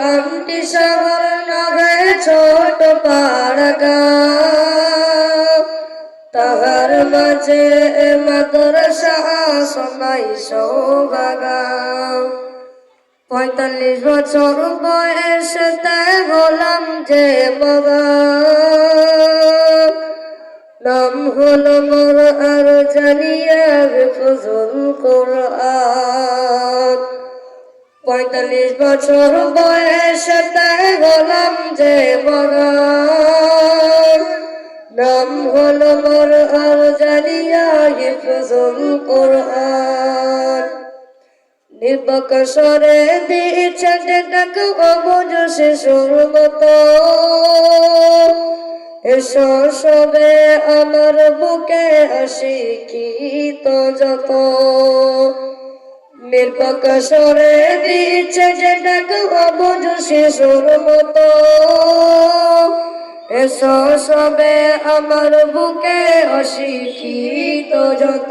শান্তি সাগর নগে ছোট পাড়গা। তাহার মাঝে মাদ্রাসা সনাই সৌগাগা পঁয়তাল্লিশ বছর বয়স বয়সে হলাম যে বাবা। নাম হলো মোর আর জানিয়া ফজল কোরআন। পঁয়তাল্লিশ বছর বয়সে তাই হলাম যে বাবা নাম হলো মোর আর জানিয়া ফজল কোরআন। নির্বাকসরে দিয়েছে ডাক অবুজ শিশুর মতো। এসো সবে আমার বুকে আসি কি তো যত। নির্বাকসরে দিয়েছে যে ডাক অবুজ শিশুর মতো। এসো সবে আমার বুকে হাসি কি তো যত।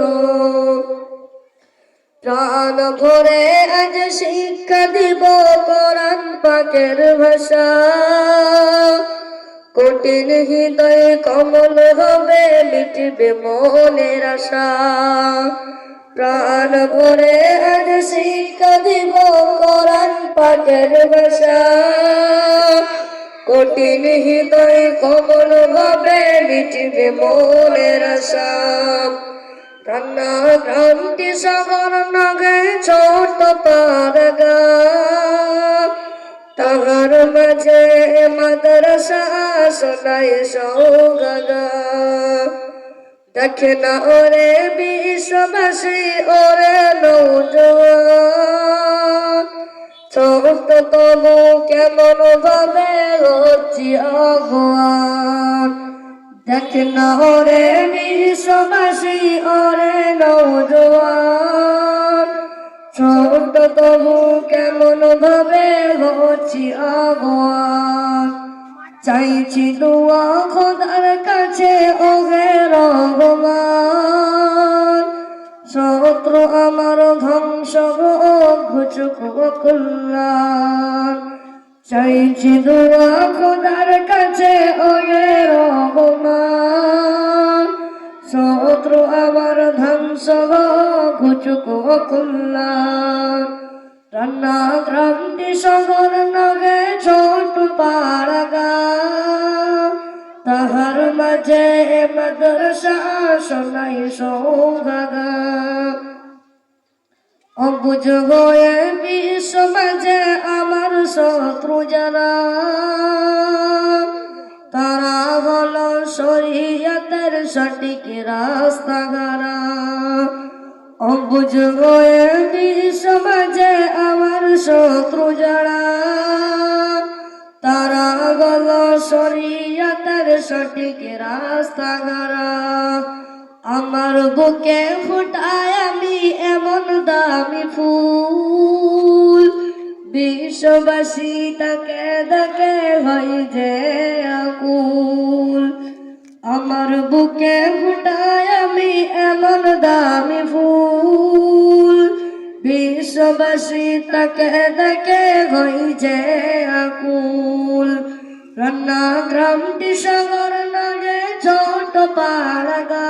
প্রাণ ভরে আজ শিক্ষা দিব কোরআন পাকের ভাষা। কঠিন হৃদয় কমল হবে, মিটবে মনের আশা। প্রাণ ভরে আজ শিক্ষা দিব কোরআন পাকের ভাষা। কঠিন হৃদয় কমল হবে মিটবে মনের আশা। কান্না ক্রান্তি সাগর নগে ছোট পারগা তাহার মাঝে মাদ্রাসা শোনায় সৌগা দেখে না ওরে বিশ্ববাসী, ওরে নৌজওয়ান। ছোট তবু কেমন ভাবে হচ্ছি আগুয়ান। দেখে না ওরে বিশ্ববাসী, ওরে নৌজওয়ান। ছোট তবু কেমন ভাবে হচ্ছি আগুয়ান। চাইছি দোয়া খোদার কাছে ওগে রহমান শত্রু আমার ধ্বংস ঘুচুক কল্যাণ। চাইছি দোয়া খোদার কাছে ওগে রহমান শত্রু আমার ধ্বংস ঘুচুক কল্যাণ। রান্না ক্রান্তি সগর নগে ছোট পাড়গা। তাহার মাঝে মাদ্রাসা শোনাই সৌগাগা অবুজ হয়ে বিশ্ব মাঝে আমার শত্রু যারা, তারা হলো শরীয়তের সঠিক রাস্তা গারা অবুজ হয়ে বিশ্ব মাঝে আমার শত্রু যারা, তারা গল শরীয়তের সঠিক রাস্তা গারা আমার বুকে ফুটায় আমি এমন দামি ফুল। বিশ্ববাসী তাকে দেখে হয় যে আকুল। আমার বুকে ফুটায় আমি এমন দামি ফুল। বিশ্ববাসী তাকে দেখে হই যে আকুল। রান্না গ্রামটি সাগর নাগে ছোট পাড়গা।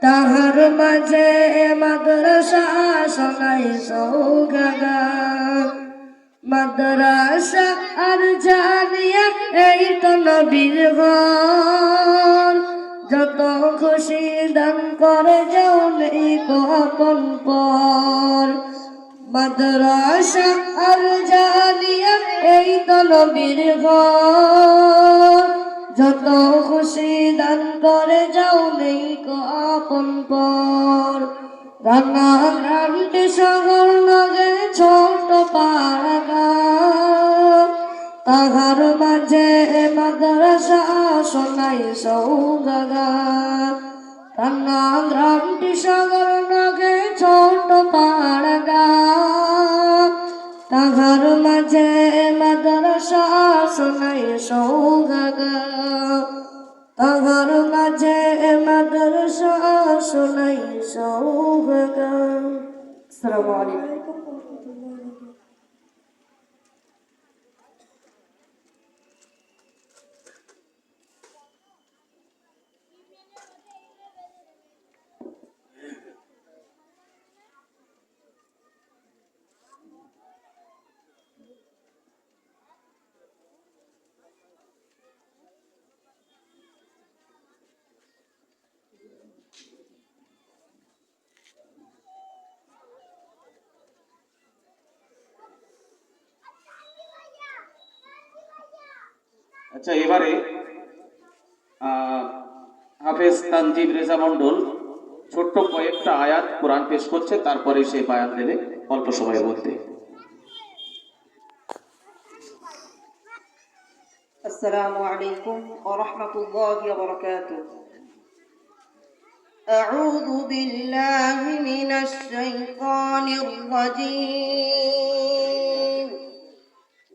তাহার মাঝে মাদ্রাসা শোনাই সৌগাগা। মাদ্রাসা আর জানিয়া এই তো নবীর ঘর। যত খুশি দান করে যাও নেই কপন পর। মাদ্রাসা আর জানিয়া এই তো নবীর ঘর। যত খুশি দান করে যাও নেই কপন পর। রান্না গ্রান্তি সাগর নগে ছোট তাহার মাঝে মাদ্রাসা শোনাই সৌগাগা। রান্না গ্রান্তি সাগর নগে ছোট পাড়গা। তাহার মাঝে মাদ্রাসা শোনাই সৌগাগা। তাহার মাঝে মাদ্রাসা শোনাই সৌগাগা। আসসালামু আলাইকুম আচ্ছা এবারে আহ, হাফেজ তানজিব রেজা মন্ডল ছোট্ট কয়েকটা আয়াত কোরআন পেশ করছে তারপরে সে বায়ান দেবে অল্প সময়ের মধ্যে السلام عليكم ورحمة الله وبركاته أعوذ بالله من الشيطان الرجيم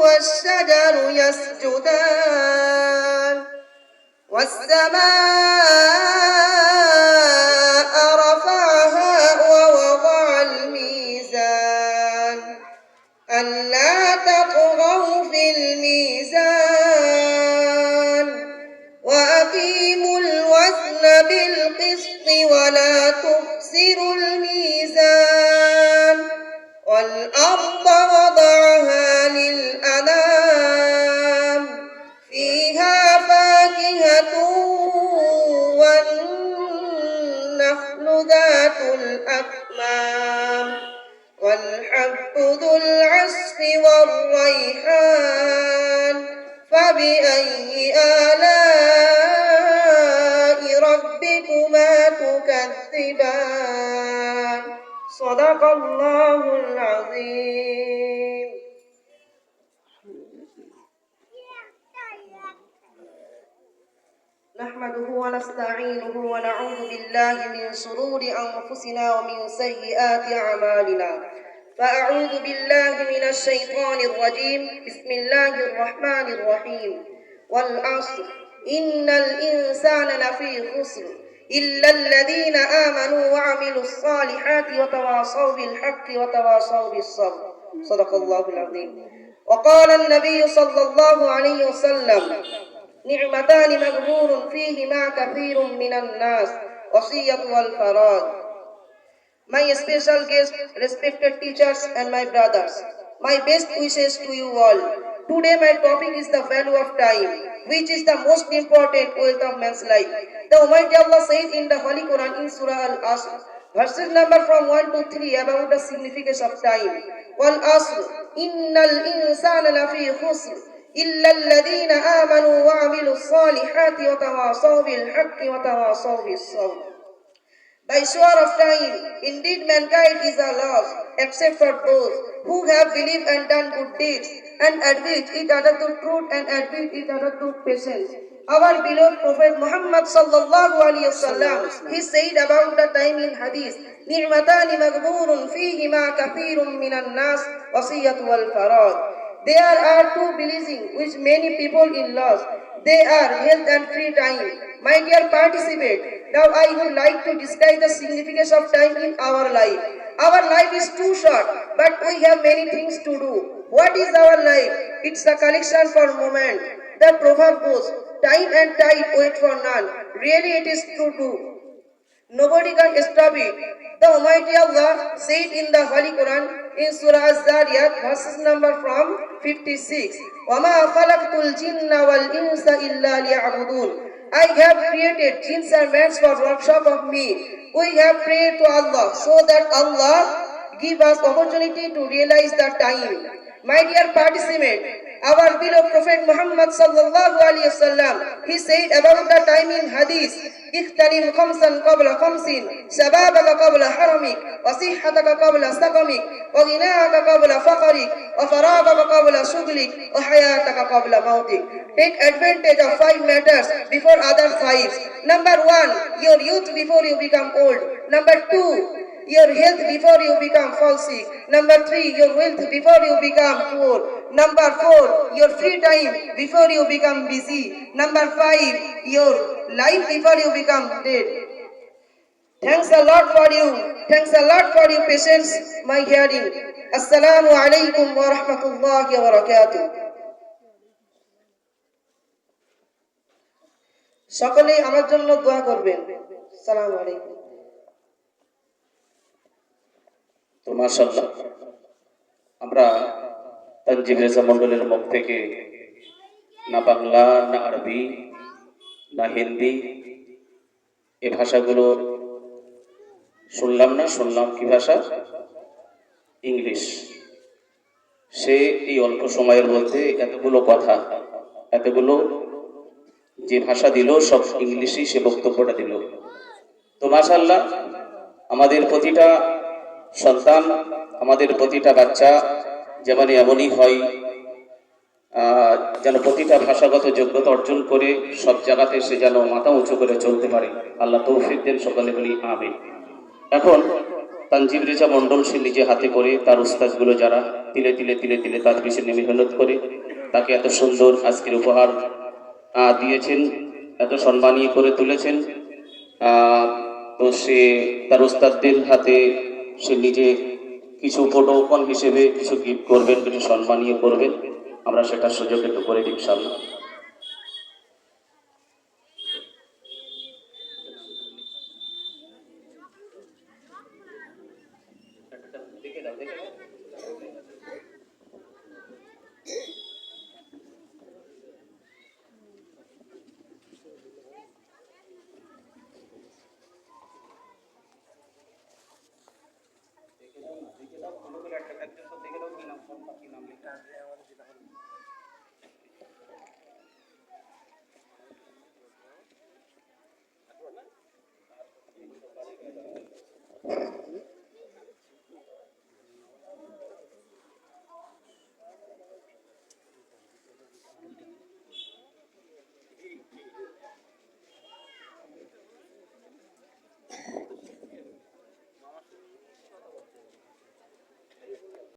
والشجر يسجدان والسماء الأكمام والحب ذو العصف والريحان. فبأي آلاء ربكما تكذبان؟ صدق الله العظيم. نحمده ونستعينه ونعوذ بالله من شرور أنفسنا ومن سيئات أعمالنا. فأعوذ بالله من الشيطان الرجيم. بسم الله الرحمن الرحيم. والعصر. إن الإنسان لفي خسر. إلا الذين آمنوا وعملوا الصالحات وتواصوا بالحق وتواصوا بالصبر. صدق الله العظيم. وقال النبي صلى الله عليه وسلم نعمتان مغبور فيهما كثير من الناس وصية والفراغ My special guests, respected teachers and my brothers, my best wishes to you all. Today my topic is the value of time, which is the most important wealth of man's life. The Almighty Allah says in the Holy Quran in Surah Al-Asr, verses number from 1 to 3 about the significance of time. وَالْأَصْرِ إِنَّ الْإِنسَانَ لَفِي خُسْرٍ إلا الذين آمنوا وعملوا الصالحات وتواصوا بالحق وتواصوا بالصبر By sure of time, indeed mankind is a loss, except for those who have believed and done good deeds, and admit each other to truth and admit each other to patience. Our beloved Prophet Muhammad sallallahu alaihi wasallam, he said about the time in Hadith, نعمتان مغبور فيهما كثير من الناس وصية والفراغ. There are two blessings which many people in loss. They are health and free time. My dear participant, now I would like to describe the significance of time in our life. Our life is too short, but we have many things to do. What is our life? It's a collection for moment. The proverb goes, time and tide wait for none. Really it is true too. Nobody can stop it. The Almighty Allah said in the Holy Quran in Surah Az-Zariyat verses number from 56. وَمَا خَلَقْتُ الْجِنَّ وَالْإِنسَ إِلَّا لِيَعْبُدُونَ I have created jinns and men for workshop of me. We have prayed to Allah so that Allah give us opportunity to realize the time. My dear participant, our beloved Prophet Muhammad sallallahu alaihi wasallam, he said about the time in Hadith, اغتنم خمسا قبل خمس شبابك قبل حرمك وصحتك قبل سقمك وغناك قبل فقرك وفراغك قبل شغلك وحياتك قبل موتك Take advantage of five matters before other five. Number one, your youth before you become old. Number two, your health before you become fall sick. Number three, your wealth before you become poor. Number four, your free time before you become busy. Number five, your life before you become dead. Thanks a lot for you. Thanks a lot for your patience, my hearing. Assalamu alaikum wa rahmatullahi wa barakatuh. সকলেই আমার জন্য দোয়া করবেন সালাম আলাইকুম তো মাশাল্লাহ আমরা তানজিব রেজা মন্ডলের মুখ থেকে না বাংলা, না আরবি, না হিন্দি, এ ভাষাগুলো শুনলাম না, শুনলাম কি ভাষা? ইংলিশ। সে এই অল্প সময়ের মধ্যে এতগুলো কথা, এতগুলো যে ভাষা দিল, সব ইংলিশেই সে বক্তব্যটা দিল। তো মাশাল্লাহ আমাদের প্রতিটা সন্তান, আমাদের প্রতিটা বাচ্চা যেমন এমনই হয় যেন প্রতিটা ভাষাগত যোগ্যতা অর্জন করে সব জায়গাতে সে যেন মাথা উঁচু করে চলতে পারে। আল্লাহ তৌফিক দেন সকালে বলি, আমিন। এখন তানজিব রেজা মন্ডল সে নিজে হাতে করে তার উস্তাদগুলো যারা তিলে তিলে তিলে তিলে তার পিছনে মেহনত করে, তাকে এত সুন্দর আজকের উপহার দিয়েছেন, এত সম্মানীয় করে তুলেছেন। তো সে তার উস্তাদদের হাতে সে নিজে কিছু উপটোকন হিসেবে কিছু গিফট করবেন, কিছু সম্মানীয় করবেন। আমরা সেটা সুযোগ একটু করে দিই ইনশাল্লাহ